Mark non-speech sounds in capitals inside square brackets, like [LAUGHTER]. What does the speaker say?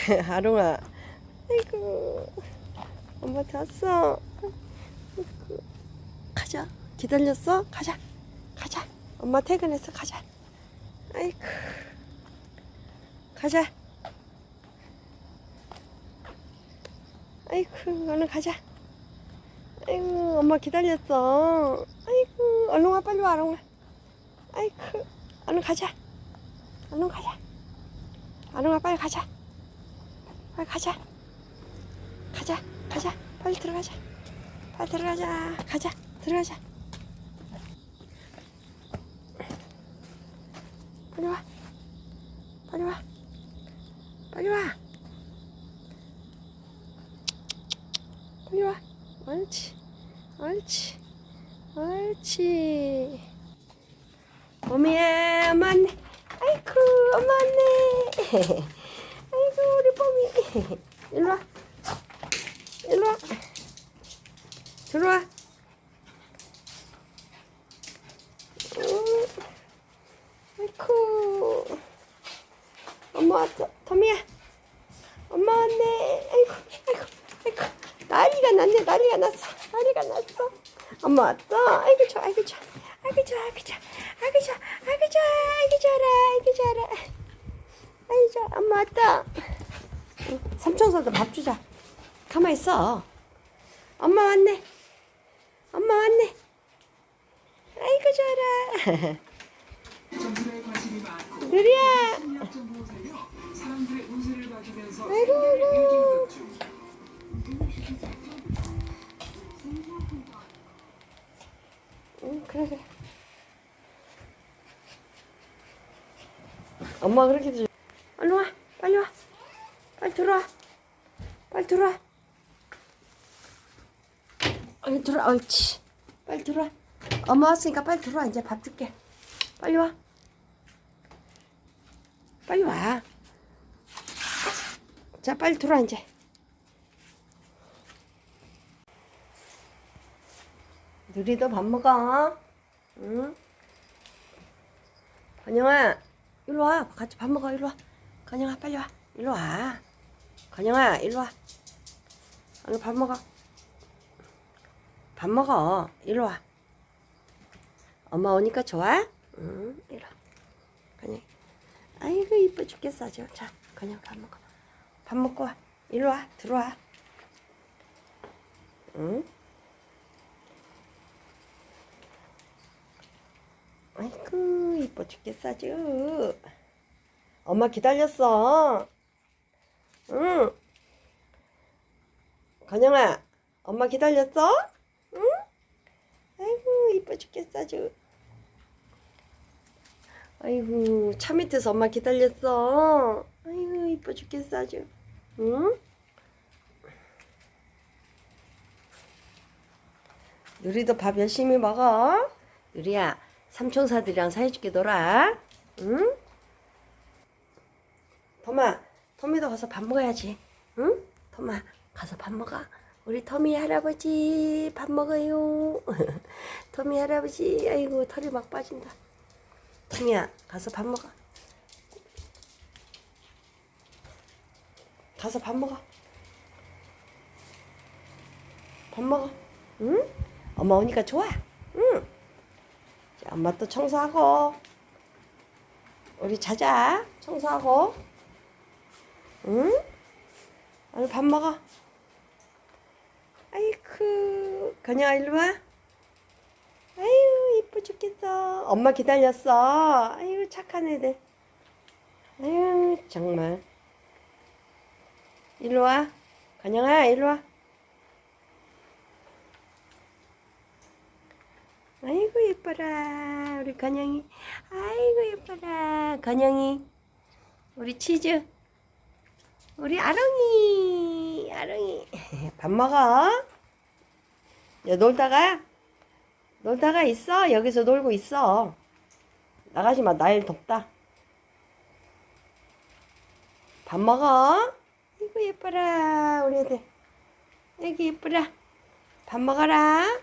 [LAUGHS] 아롱아. 아이고. 엄마 잤어. 아이고. 가자. 기다렸어? 가자. 가자. 엄마 퇴근했어. 가자. 아이고. 가자. 아이고, 얼른 가자. 아이고, 엄마 기다렸어. 아이고, 얼른 와, 빨리 와, 얼른 와. 아이고, 얼른 가자. 얼른 가자. 와, 빨리 가자. 빨리 가자. 가자, 가자. 빨리 들어가자. 빨리 들어가자. 가자, 들어가자. 빨리 와. 빨리 와. 빨리 와. 빨리 와. 옳지. 옳지. 옳지. 봄이야, 엄마 왔네. 아이쿠, 엄마 왔네. [LAUGHS] 봄이. [LAUGHS] 일로 와. 일로 와. 들어와. 음. 아이쿠. 엄마 왔어. 터미야. 엄마 왔네. 아이고, 아이고, 아이고. 난리가 났네. 난리가 났어. 난리가 났어. 엄마 왔어. 아이고 좋아. 아이고 좋아. 아이고 좋아. 아이고 좋아. 아이고 좋아. 아이고 좋아. 아이고 좋아라. 아이고 좋아라. 아이고 좋아. 엄마 왔다. 응, 삼촌사도 밥 주자. 가만 있어. 엄마 왔네. 엄마 왔네. 아이고 좋아라. 누리야. 아이고. 응, 그래, 그래. 엄마 그렇게. 빨리 들어와. 빨리 들어와. 빨리 들어와. 옳지. 빨리 들어와. 엄마 왔으니까 빨리 들어와. 이제 밥 줄게. 빨리 와. 빨리 와. 자, 빨리 들어와, 이제. 누리도 밥 먹어. 응? 건영아, 일로 와. 같이 밥 먹어. 일로 와. 건영아, 빨리 와. 일로 와. 건영아, 일로 와. 얼른 밥 먹어. 밥 먹어. 일로 와. 엄마 오니까 좋아? 응, 일로 와. 건영. 아이고, 이뻐 죽겠어, 아주. 자, 건영 밥 먹어. 밥 먹고 와. 일로 와. 들어와. 응? 아이고 이뻐 죽겠어 아주 엄마 기다렸어 응 건영아 엄마 기다렸어? 응? 아이고 이뻐 죽겠어 아주 아이고 차 밑에서 엄마 기다렸어 아이고 이뻐 죽겠어 아주 응? 누리도 밥 열심히 먹어 누리야 삼촌사들이랑 사이좋게 놀아. 응? 토미도 가서 밥 먹어야지. 응? 토마, 가서 밥 먹어. 우리 토미 할아버지 밥 먹어요. [LAUGHS] 토미 할아버지, 아이고 털이 막 빠진다. 토미야, 가서 밥 먹어. 가서 밥 먹어. 밥 먹어. 응? 엄마 오니까 좋아. 응. 자, 엄마 또 청소하고 우리 자자 청소하고 응? 오늘 밥 먹어. 아이쿠. 그냥 일로 와. 아유 이뻐 죽겠어. 엄마 기다렸어. 아유 착한 애들. 아유 정말. 일로 와. 건영아 일로 와. 아이고 예뻐라 우리 건영이. 아이고 예뻐라 건영이. 우리 치즈 우리 아롱이 아롱이. [LAUGHS] 밥 먹어. 야 놀다가 놀다가 있어. 여기서 놀고 있어. 나가지 마. 날 덥다. 밥 먹어. 아이고 예뻐라. 우리 애들. 아이고 예뻐라. 밥 먹어라